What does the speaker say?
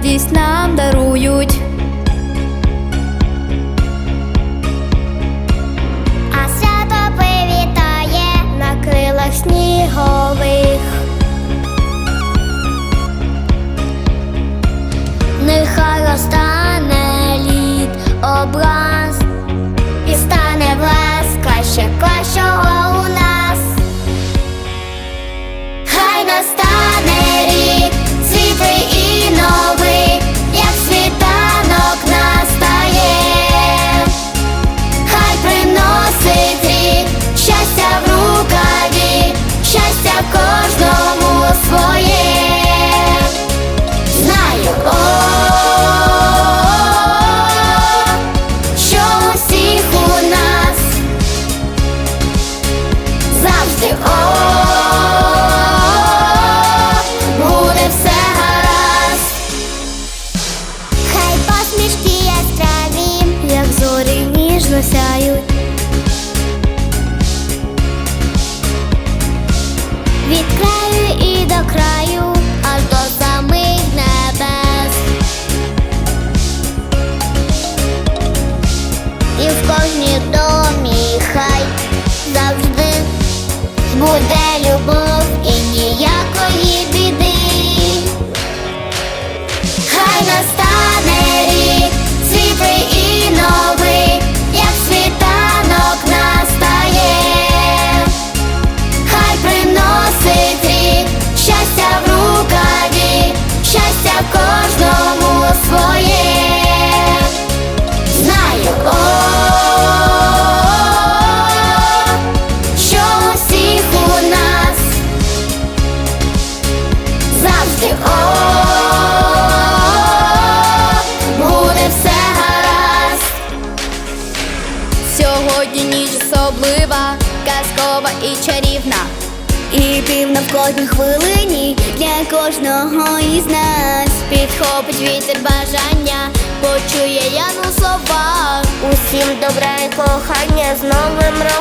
радість нам дарують. Сяють. Від краю і до краю, аж до самих небес. І в кожній домі хай завжди буде любов і ніякої біди. Хай настане буде все гаразд. Сьогодні ніч особлива, казкова і чарівна. І півна в кожній хвилині для кожного із нас підхопить вітер бажання, почує яну слова. Усім добра і кохання з Новим роком